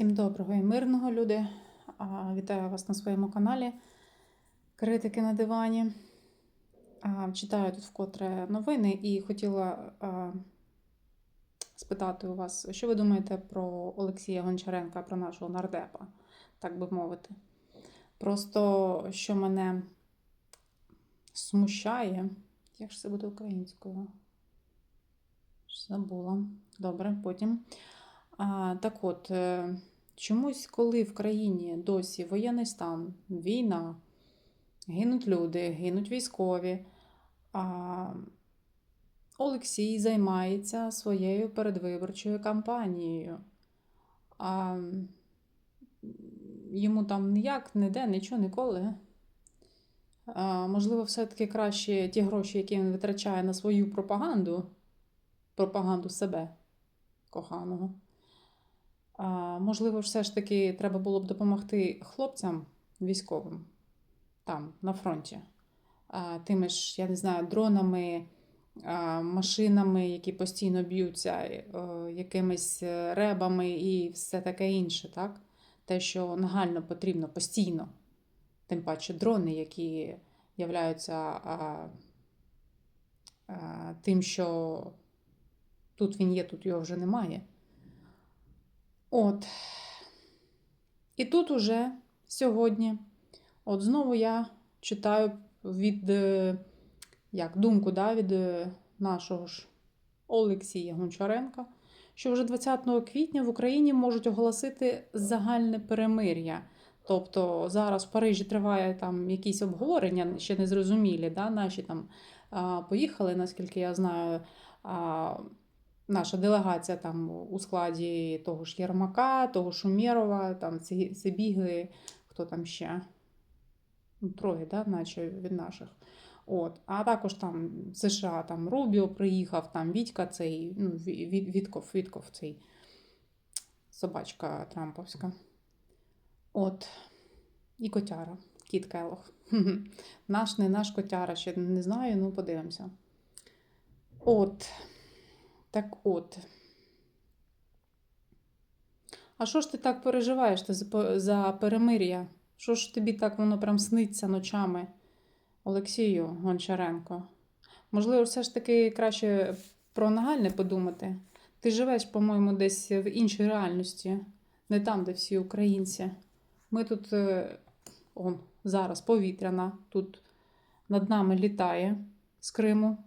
Всім доброго і мирного люди. Вітаю вас на своєму каналі Критики на дивані. Читаю тут вкотре новини і хотіла спитати у вас, що ви думаєте про Олексія Гончаренка, про нашого нардепа, так би мовити. Просто що мене смущає, як ж це буде українською? Забула. Добре, потім. Так от, е, чомусь, коли в країні досі воєнний стан, війна, гинуть люди, гинуть військові, а Олексій займається своєю передвиборчою кампанією. А йому там ніяк, ніде, нічого, ніколи. А, можливо, все-таки краще ті гроші, які він витрачає на свою пропаганду, пропаганду себе коханого. Можливо, все ж таки треба було б допомогти хлопцям військовим там, на фронті. Тими ж, я не знаю, дронами, машинами, які постійно б'ються, е, якимись ребами і все таке інше, так? Те, що нагально потрібно постійно. Тим паче дрони, які являються а, а, тим, що тут він є, тут його вже немає. От. І тут уже сьогодні, от знову я читаю від, е, як думку да, від е, нашого ж Олексія Гончаренка, що вже 20 квітня в Україні можуть оголосити загальне перемир'я. Тобто зараз в Парижі триває там якісь обговорення, ще не зрозумілі. Да? Наші там а, поїхали, наскільки я знаю. А, наша делегація там у складі того ж Єрмака, того ж Умєрова, там це бігли, хто там ще? Ну, Троє, да, наче від наших. От. А також там США, там Рубіо приїхав, там Вітька цей, ну, Вітков, Вітков цей собачка Трамповська. От. І котяра, кіт Келох. Наш не наш котяра, ще не знаю, ну подивимося. От. Так от. А що ж ти так переживаєш ти за перемир'я? Що ж тобі так воно прям сниться ночами, Олексію Гончаренко? Можливо, все ж таки краще про нагальне подумати. Ти живеш, по-моєму, десь в іншій реальності, не там, де всі українці. Ми тут е, он, зараз повітряна, тут над нами літає з Криму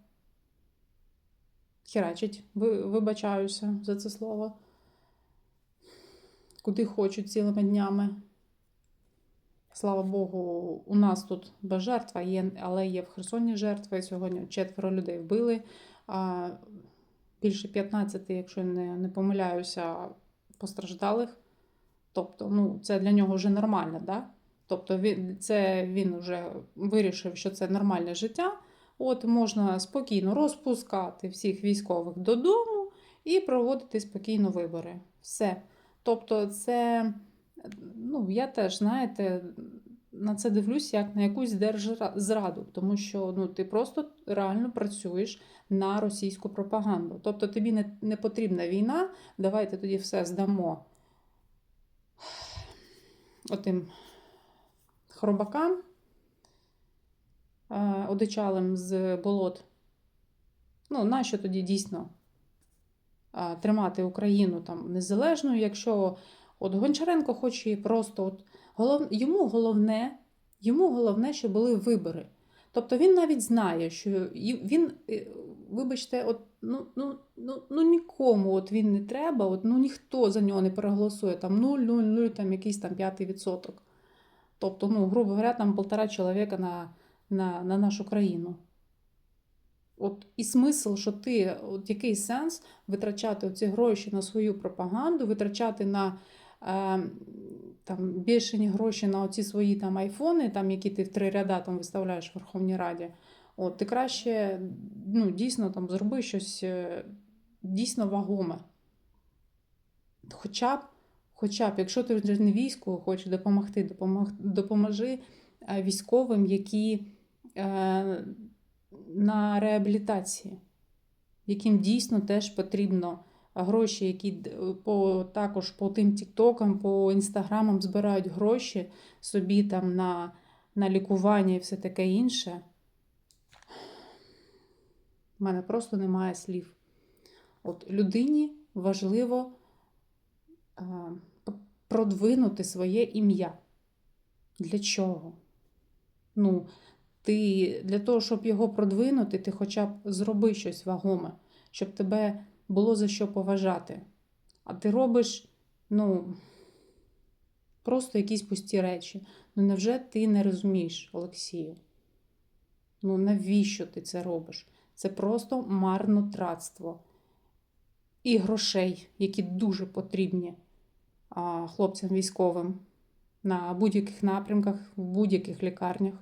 херачить, вибачаюся за це слово. Куди хочуть цілими днями. Слава Богу, у нас тут без жертва є, але є в Херсоні жертви. Сьогодні четверо людей вбили, а більше 15, якщо не не помиляюся, постраждалих. Тобто, ну, це для нього вже нормально, да? Тобто, він, це він вже вирішив, що це нормальне життя. От можна спокійно розпускати всіх військових додому і проводити спокійно вибори. Все. Тобто, це, ну, я теж, знаєте, на це дивлюсь як на якусь держзраду, тому що ну, ти просто реально працюєш на російську пропаганду. Тобто тобі не, не потрібна війна, давайте тоді все здамо отим хробакам. Е, одичалим з болот. Ну, нащо тоді дійсно е, тримати Україну там незалежною, якщо от Гончаренко хоче просто от, голов... йому головне, йому головне, щоб були вибори. Тобто він навіть знає, що він, е, вибачте, от, ну ну, ну, ну нікому от він не треба, от, ну ніхто за нього не переголосує, там 0,00, там якийсь там п'ятий відсоток. Тобто, ну, грубо говоря, там полтора чоловіка на на на нашу країну. От І смисл, що ти, от який сенс витрачати ці гроші на свою пропаганду, витрачати на е, там, більшені гроші на оці свої там айфони, там, які ти в три ряда там виставляєш в Верховній Раді. От, Ти краще ну, дійсно там зроби щось е, дійсно вагоме. Хоча б, хоча б, якщо ти не війську хочеш допомогти, допомог, допоможи е, військовим, які. Е, на реабілітації, яким дійсно теж потрібно гроші, які по, також по тим тіктокам, по інстаграмам збирають гроші собі там на, на лікування і все таке інше. У мене просто немає слів. От людині важливо а, продвинути своє ім'я. Для чого? Ну, ти для того, щоб його продвинути, ти хоча б зроби щось вагоме, щоб тебе було за що поважати. А ти робиш, ну, просто якісь пусті речі. Ну, невже ти не розумієш, Олексію? Ну, навіщо ти це робиш? Це просто марнотратство. І грошей, які дуже потрібні хлопцям військовим на будь-яких напрямках, в будь-яких лікарнях.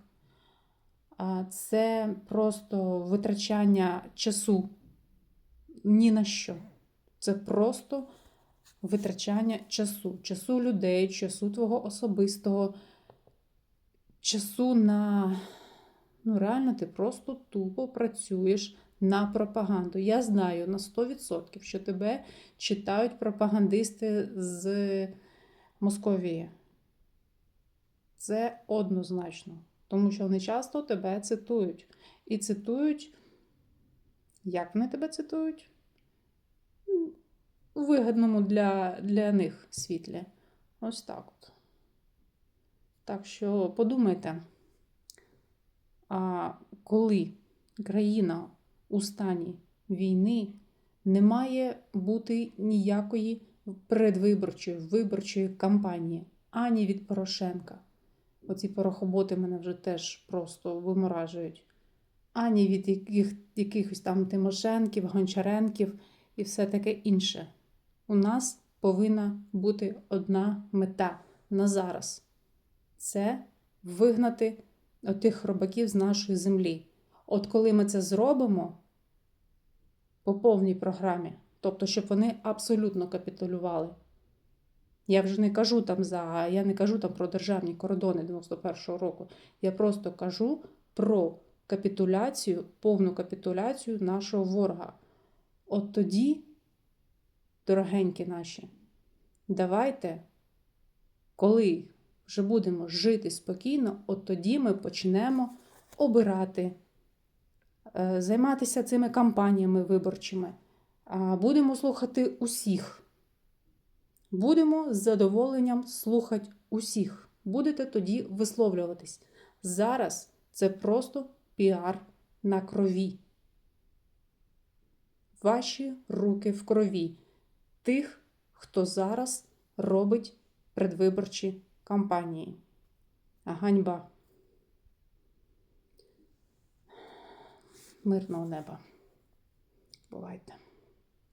Це просто витрачання часу ні на що. Це просто витрачання часу, часу людей, часу твого особистого, часу на. Ну, реально, ти просто тупо працюєш на пропаганду. Я знаю на 100%, що тебе читають пропагандисти з Московії. Це однозначно. Тому що вони часто тебе цитують. І цитують, як вони тебе цитують? У вигідному для, для них світлі. Ось так от. Так що подумайте, а коли країна у стані війни, не має бути ніякої передвиборчої виборчої кампанії ані від Порошенка. Оці порохоботи мене вже теж просто виморажують. Ані від яких, якихось там Тимошенків, Гончаренків і все таке інше. У нас повинна бути одна мета на зараз це вигнати отих хробаків з нашої землі. От коли ми це зробимо по повній програмі, тобто, щоб вони абсолютно капітулювали. Я вже не кажу там за я не кажу там про державні кордони 91-го року. Я просто кажу про капітуляцію, повну капітуляцію нашого ворога. От тоді, дорогенькі наші, давайте, коли вже будемо жити спокійно, от тоді ми почнемо обирати, е, займатися цими кампаніями виборчими. Будемо слухати усіх. Будемо з задоволенням слухати усіх. Будете тоді висловлюватись. Зараз це просто піар на крові. Ваші руки в крові тих, хто зараз робить предвиборчі кампанії. Ганьба. Мирного неба. Бувайте.